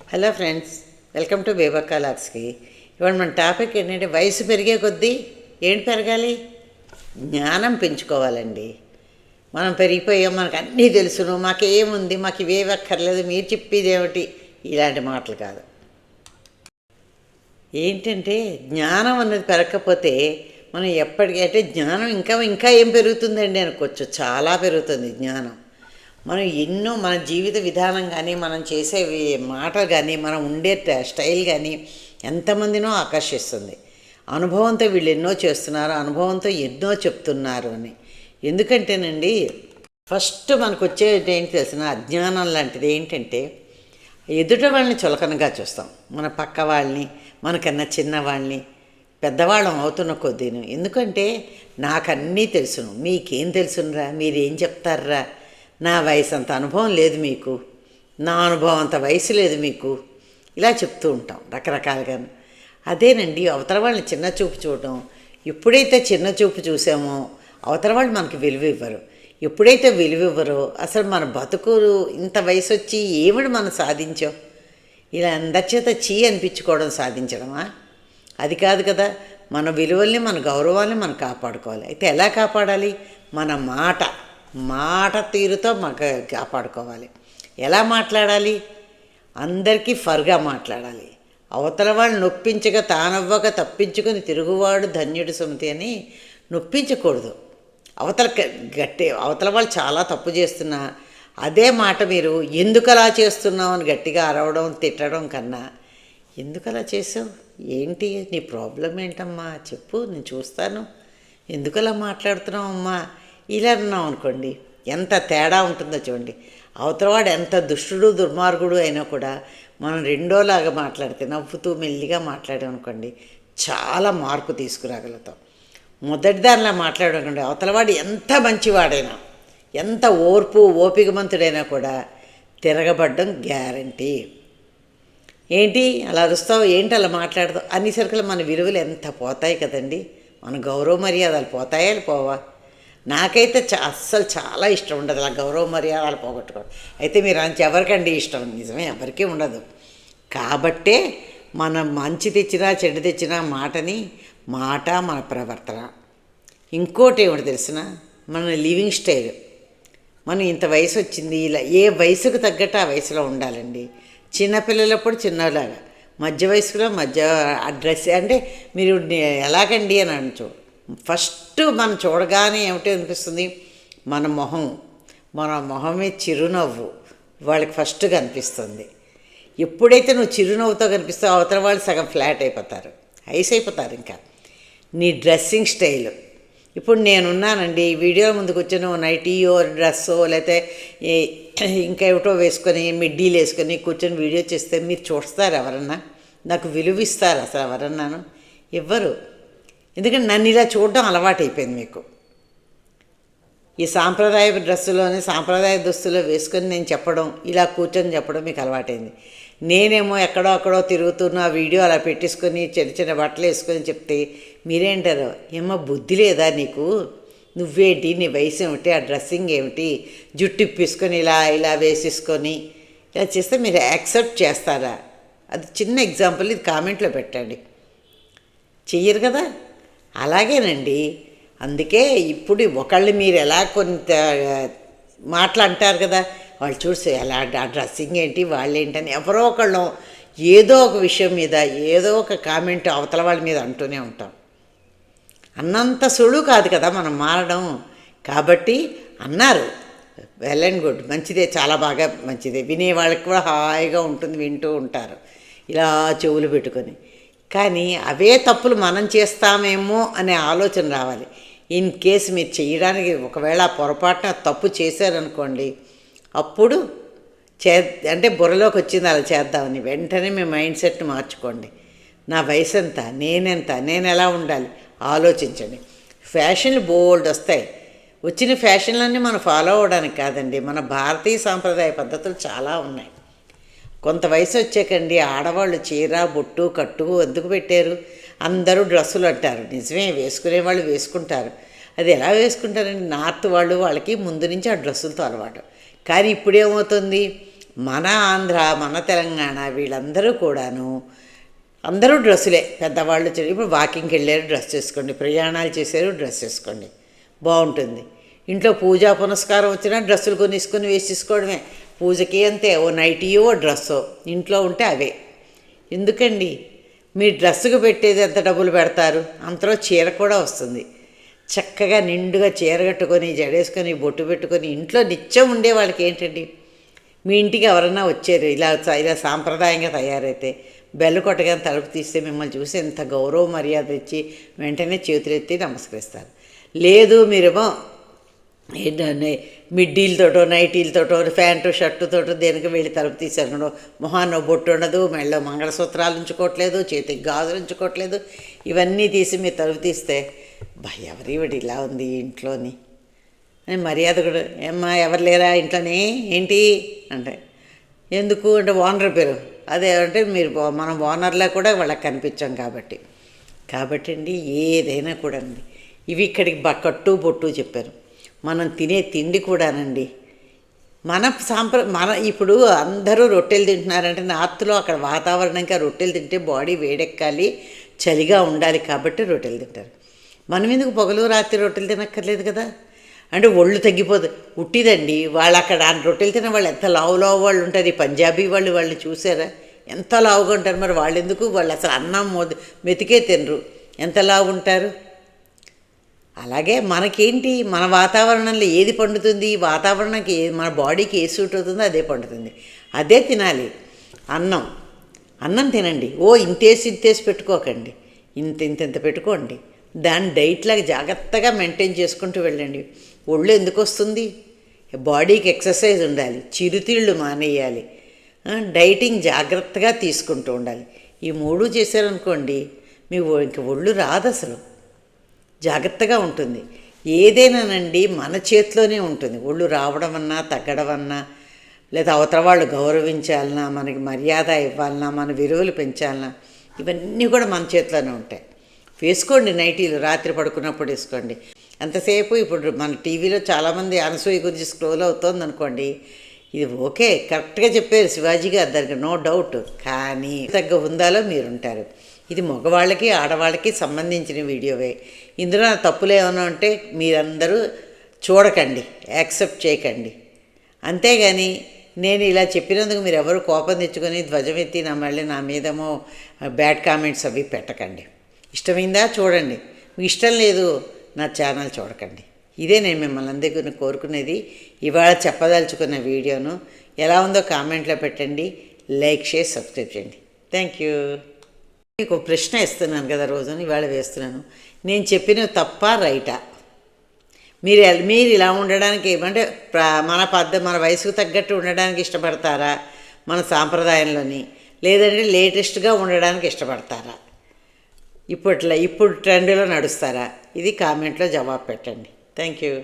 Hello friends welcome to Bebakka లాక్స్కి ఇవాళ మన topic ఏంటంటే వయసు పెరిగే కొద్దీ ఏంటి పెరగాలి? జ్ఞానం పెంచుకోవాలండి. మనం పెరిగిపోయాం మనకు అన్నీ తెలుసును మాకేముంది మాకు ఇవేవి అక్కర్లేదు మీరు చెప్పేది ఏమిటి? ఇలాంటి మాటలు కాదు. ఏంటంటే జ్ఞానం అన్నది పెరగకపోతే మనం ఎప్పటికీ అంటే జ్ఞానం ఇంకా ఇంకా ఏం పెరుగుతుందండి అనుకోవచ్చు. చాలా పెరుగుతుంది జ్ఞానం. మనం ఎన్నో మన జీవిత విధానం కానీ మనం చేసే మాటలు కానీ మనం ఉండే స్టైల్ కానీ ఎంతమందినో ఆకర్షిస్తుంది. అనుభవంతో వీళ్ళు ఎన్నో చేస్తున్నారు అనుభవంతో ఎన్నో చెప్తున్నారు అని. ఎందుకంటేనండి ఫస్ట్ మనకు వచ్చేది ఏంటి తెలిసిన అజ్ఞానం లాంటిది ఏంటంటే ఎదుట వాళ్ళని చులకనగా చూస్తాం. మన పక్క వాళ్ళని మనకన్నా చిన్నవాళ్ళని పెద్దవాళ్ళం అవుతున్న కొద్దీను. ఎందుకంటే నాకు అన్నీ తెలుసును. మీకేం తెలుసునరా? మీరేం చెప్తారా నా వయసు అంత అనుభవం లేదు మీకు. నా అనుభవం అంత వయసు లేదు మీకు. ఇలా చెప్తూ ఉంటాం రకరకాలుగా. అదేనండి అవతల వాళ్ళని చిన్న చూపు చూడటం ఎప్పుడైతే చిన్న చూపు చూసామో అవతల వాళ్ళు మనకి విలువ ఇవ్వరు. ఎప్పుడైతే విలువ ఇవ్వరో అసలు మన బతుకులు ఇంత వయసు వచ్చి ఏమిటి మనం సాధించాం? ఇలా అందరి చేత చీ అనిపించుకోవడం సాధించడమా? అది కాదు కదా మన విలువల్ని మన గౌరవాన్ని మనం కాపాడుకోవాలి. అయితే ఎలా కాపాడాలి? మన మాట. మాట తీరుతో మాకు కాపాడుకోవాలి. ఎలా మాట్లాడాలి? అందరికీ ఫర్గా మాట్లాడాలి. అవతల వాళ్ళు నొప్పించక తానవ్వక తప్పించుకుని తిరుగువాడు ధన్యుడు సుమతి అని నొప్పించకూడదు. అవతల గట్టి అవతల వాళ్ళు చాలా తప్పు చేస్తున్నా అదే మాట మీరు ఎందుకు అలా చేస్తున్నావు అని గట్టిగా అరవడం తిట్టడం కన్నా ఎందుకు అలా చేసావు ఏంటి నీ ప్రాబ్లం ఏంటమ్మా? చెప్పు నేను చూస్తాను. ఎందుకు అలా మాట్లాడుతున్నావు అమ్మా? ఇలా అన్నాం అనుకోండి ఎంత తేడా ఉంటుందో చూడండి. అవతలవాడు ఎంత దుష్టుడు దుర్మార్గుడు అయినా కూడా మనం రెండోలాగా మాట్లాడితే నవ్వుతూ మెల్లిగా మాట్లాడామనుకోండి చాలా మార్పు తీసుకురాగలుగుతాం. మొదటి దానిలా మాట్లాడకుండా అవతలవాడు ఎంత మంచివాడైనా ఎంత ఓర్పు ఓపికమంతుడైనా కూడా తిరగబడ్డం గ్యారంటీ. ఏంటి అలా అరుస్తావు? ఏంటి అలా మాట్లాడతావు అన్ని సరుకులు మన విలువలు ఎంత పోతాయి కదండి? మన గౌరవ మర్యాదలు పోతాయా పోవా? నాకైతే చా అస్సలు చాలా ఇష్టం ఉండదు. అలా గౌరవ మర్యాదలు పోగొట్టుకోవడం. అయితే మీరు అంచి ఎవరికండి ఇష్టం? నిజమే ఎవరికీ ఉండదు. కాబట్టే మనం మంచి తెచ్చినా చెడు తెచ్చినా మాటని మాట మన ప్రవర్తన. ఇంకోటి ఏమిటి తెలిసిన? మన లివింగ్ స్టైల్. మనం ఇంత వయసు వచ్చింది ఇలా ఏ వయసుకు తగ్గట్టు ఆ వయసులో ఉండాలండి. చిన్నపిల్లలప్పుడు చిన్నలాగా మధ్య వయసులో మధ్య డ్రెస్ అంటే మీరు ఎలాగండి అని అనొచ్చు. ఫస్ట్ మనం చూడగానే ఏమిటి అనిపిస్తుంది? మన మొహం మన మొహమే చిరునవ్వు వాళ్ళకి ఫస్ట్ కనిపిస్తుంది ఎప్పుడైతే నువ్వు చిరునవ్వుతో కనిపిస్తావు అవతల వాళ్ళు సగం ఫ్లాట్ అయిపోతారు ఐస్ అయిపోతారు ఇంకా. నీ డ్రెస్సింగ్ స్టైల్. ఇప్పుడు నేనున్నానండి ఈ వీడియో ముందుకు వచ్చిన నైటీయో డ్రెస్సో లేకపోతే ఇంకా ఏమిటో వేసుకొని మిడ్డీలు వేసుకొని కూర్చొని వీడియో చేస్తే మీరు చూస్తారు ఎవరన్నా? నాకు విలువిస్తారు అసలు ఎవరన్నాను? ఇవ్వరు ఎందుకంటే నన్ను ఇలా చూడడం అలవాటైపోయింది మీకు. ఈ సాంప్రదాయ డ్రెస్సులోనే సాంప్రదాయ దుస్తులు వేసుకొని నేను చెప్పడం ఇలా కూర్చొని చెప్పడం మీకు అలవాటైంది. నేనేమో ఎక్కడో అక్కడో తిరుగుతున్న ఆ వీడియో అలా పెట్టేసుకొని చిన్న చిన్న బట్టలు వేసుకొని చెప్తే మీరేంటారు? ఏమో బుద్ధి లేదా నీకు? నువ్వేంటి? నీ వయసు ఏమిటి? ఆ డ్రెస్సింగ్ ఏమిటి? జుట్టు ఇప్పేసుకొని ఇలా ఇలా వేసేసుకొని. ఇలా చేస్తే మీరు యాక్సెప్ట్ చేస్తారా? అది చిన్న ఎగ్జాంపుల్ ఇది కామెంట్లో పెట్టండి. చెయ్యరు కదా? అలాగేనండి. అందుకే ఇప్పుడు ఒకళ్ళు మీరు ఎలా కొంత మాటలు అంటారు కదా వాళ్ళు చూసి ఎలా డ్రెస్సింగ్ ఏంటి వాళ్ళు ఏంటని ఎవరో ఒకళ్ళు ఏదో ఒక విషయం మీద ఏదో ఒక కామెంట్ అవతల వాళ్ళ మీద అంటూనే ఉంటాం. అన్నంత సులువు కాదు కదా మనం మారడం. కాబట్టి అన్నారు వెల్ అండ్ గుడ్ మంచిదే చాలా బాగా మంచిదే. వినే వాళ్ళకి కూడా హాయిగా ఉంటుంది వింటూ ఉంటారు. ఇలా చెవులు పెట్టుకొని. కానీ అవే తప్పులు మనం చేస్తామేమో అనే ఆలోచన రావాలి. ఇన్ కేసు మీరు చేయడానికి ఒకవేళ పొరపాటున తప్పు చేశారనుకోండి అప్పుడు చే అంటే బుర్రలోకి వచ్చింది అలా చేద్దామని వెంటనే మీ మైండ్ సెట్ని మార్చుకోండి. నా వయసు ఎంత నేనెంత నేను ఎలా ఉండాలి? ఆలోచించండి. ఫ్యాషన్లు బోల్డ్ వస్తాయి. వచ్చిన ఫ్యాషన్లన్నీ మనం ఫాలో అవ్వడానికి కాదండి. మన భారతీయ సాంప్రదాయ పద్ధతులు చాలా ఉన్నాయి. కొంత వయసు వచ్చాకండి ఆడవాళ్ళు చీర బొట్టు కట్టు ఎందుకు పెట్టారు? అందరూ డ్రెస్సులు అంటారు. నిజమే వేసుకునే వాళ్ళు వేసుకుంటారు. అది ఎలా వేసుకుంటారండి? నార్త్ వాళ్ళు వాళ్ళకి ముందు నుంచి ఆ డ్రెస్సులతో అలవాటు. కానీ ఇప్పుడు ఏమవుతుంది మన ఆంధ్ర మన తెలంగాణ వీళ్ళందరూ కూడాను అందరూ డ్రెస్సులే. పెద్దవాళ్ళు ఇప్పుడు వాకింగ్కి వెళ్ళారు డ్రెస్ చేసుకోండి ప్రయాణాలు చేశారు డ్రెస్ చేసుకోండి బాగుంటుంది. ఇంట్లో పూజా పునస్కారం వచ్చినా డ్రెస్సులు కొనిసుకొని వేసేసుకోవడమే. పూజకి అంతే ఓ నైటీయో ఓ డ్రెస్సో. ఇంట్లో ఉంటే అవే. ఎందుకండి? మీ డ్రెస్సుకు పెట్టేది ఎంత డబ్బులు పెడతారు? అంతలో చీర కూడా వస్తుంది. చక్కగా నిండుగా చీర కట్టుకొని జడేసుకొని బొట్టు పెట్టుకొని ఇంట్లో నిత్యం ఉండే వాళ్ళకి ఏంటండి? మీ ఇంటికి ఎవరన్నా వచ్చారు? ఇలా ఇలా సాంప్రదాయంగా తయారైతే బెల్లు కొట్టగానే తలుపు తీస్తే మిమ్మల్ని చూసి ఎంత గౌరవ మర్యాద ఇచ్చి వెంటనే చేతులెత్తి నమస్కరిస్తారు. లేదు మీరేమో ఏంటనే మిడ్డీలతోటో నైటీలతోటో ప్యాంటు షర్టుతోటో దేనికి వెళ్ళి తలుపు తీసారు మొహాన్నో బొట్టు ఉండదు మెళ్ళో మంగళసూత్రాలు ఉంచుకోవట్లేదు చేతికి గాజులు ఉంచుకోవట్లేదు. ఇవన్నీ తీసి మీరు తలుపు తీస్తే బా వాడు ఇలా ఉంది ఇంట్లోని? అని మర్యాద కూడా ఏమ్మా ఎవరు లేరా ఇంట్లోనే? ఏంటి? అంటే ఎందుకు? అంటే ఓనర్ పేరు. అదే అంటే మీరు మనం ఓనర్లా కూడా వాళ్ళకి కనిపించాం కాబట్టి. కాబట్టి అండి ఏదైనా కూడా అండి ఇవి ఇక్కడికి బ కట్టు బొట్టు చెప్పారు. మనం తినే తిండి కూడానండి. మన సాంప్ర మన ఇప్పుడు అందరూ రొట్టెలు తింటున్నారంటే నార్త్లో అక్కడ వాతావరణంగా రొట్టెలు తింటే బాడీ వేడెక్కాలి చలిగా ఉండాలి కాబట్టి రొట్టెలు తింటారు. మనం ఎందుకు పొగలు రాత్రి రొట్టెలు తినక్కర్లేదు కదా? అంటే ఒళ్ళు తగ్గిపోదు. ఉట్టిదండి. వాళ్ళు అక్కడ రొట్టెలు తినే వాళ్ళు ఎంత లావు లావు వాళ్ళు ఉంటారు. ఈ పంజాబీ వాళ్ళు వాళ్ళు చూసారా? ఎంత లావుగా ఉంటారు. మరి వాళ్ళు ఎందుకు వాళ్ళు అసలు అన్నం మెతికే తినరు. ఎంత లావు ఉంటారు అలాగే మనకేంటి? మన వాతావరణంలో ఏది పండుతుంది? వాతావరణంకి మన బాడీకి ఏ సూట్ అవుతుందో అదే పండుతుంది. అదే తినాలి. అన్నం. అన్నం తినండి. ఓ ఇంతేసి ఇంతేసి పెట్టుకోకండి. ఇంత ఇంత ఇంత పెట్టుకోండి. దాన్ని డైట్లాగా జాగ్రత్తగా మెయింటైన్ చేసుకుంటూ వెళ్ళండి. ఒళ్ళు ఎందుకు వస్తుంది? బాడీకి ఎక్సర్సైజ్ ఉండాలి. చిరుతిళ్ళు మానేయాలి. డైటింగ్ జాగ్రత్తగా తీసుకుంటూ ఉండాలి. ఈ మూడు చేశారనుకోండి మీ ఇంక ఒళ్ళు రాదు అసలు జాగ్రత్తగా ఉంటుంది. ఏదైనానండి మన చేతిలోనే ఉంటుంది. ఒళ్ళు రావడం అన్నా తగ్గడం అన్నా లేదా అవతల వాళ్ళు గౌరవించాలన్నా మనకి మర్యాద ఇవ్వాలన్నా మన విలువలు పెంచాలన్నా ఇవన్నీ కూడా మన చేతిలోనే ఉంటాయి. వేసుకోండి నైటీలు రాత్రి పడుకున్నప్పుడు వేసుకోండి. అంతసేపు ఇప్పుడు మన టీవీలో చాలామంది అనసూయ గురించి స్క్రోల్ అవుతోంది అనుకోండి. ఇది ఓకే కరెక్ట్గా చెప్పారు శివాజీ గారు దానికి నో డౌట్. కానీ తగ్గ ఉందాలో మీరుంటారు. ఇది మగవాళ్ళకి ఆడవాళ్ళకి సంబంధించిన వీడియోవే. ఇందులో నా తప్పులు ఏమైనా ఉంటే మీరందరూ చూడకండి యాక్సెప్ట్ చేయకండి. అంతేగాని నేను ఇలా చెప్పినందుకు మీరు ఎవరు కోపం తెచ్చుకొని ధ్వజం ఎత్తి నా మళ్ళీ నా మీదేమో బ్యాడ్ కామెంట్స్ అవి పెట్టకండి. ఇష్టమైందా? చూడండి. మీకు ఇష్టం లేదు నా ఛానల్ చూడకండి. ఇదే నేను మిమ్మల్ని అందరికీ కోరుకునేది. ఇవాళ చెప్పదలుచుకున్న వీడియోను ఎలా ఉందో కామెంట్లో పెట్టండి లైక్ చేసి సబ్స్క్రైబ్ చేయండి. Thank you. మీకు ప్రశ్న ఇస్తున్నాను కదా రోజున ఇవాళ వేస్తున్నాను. నేను చెప్పిన తప్ప రైటా? మీరు మీరు ఇలా ఉండడానికి ఏమంటే మన పద్ధ మన వయసుకు తగ్గట్టు ఉండడానికి ఇష్టపడతారా? మన సాంప్రదాయంలోని? లేదంటే లేటెస్ట్గా ఉండడానికి ఇష్టపడతారా? ఇప్పట్లో ఇప్పుడు ట్రెండ్లో నడుస్తారా? ఇది కామెంట్లో జవాబు పెట్టండి. Thank you.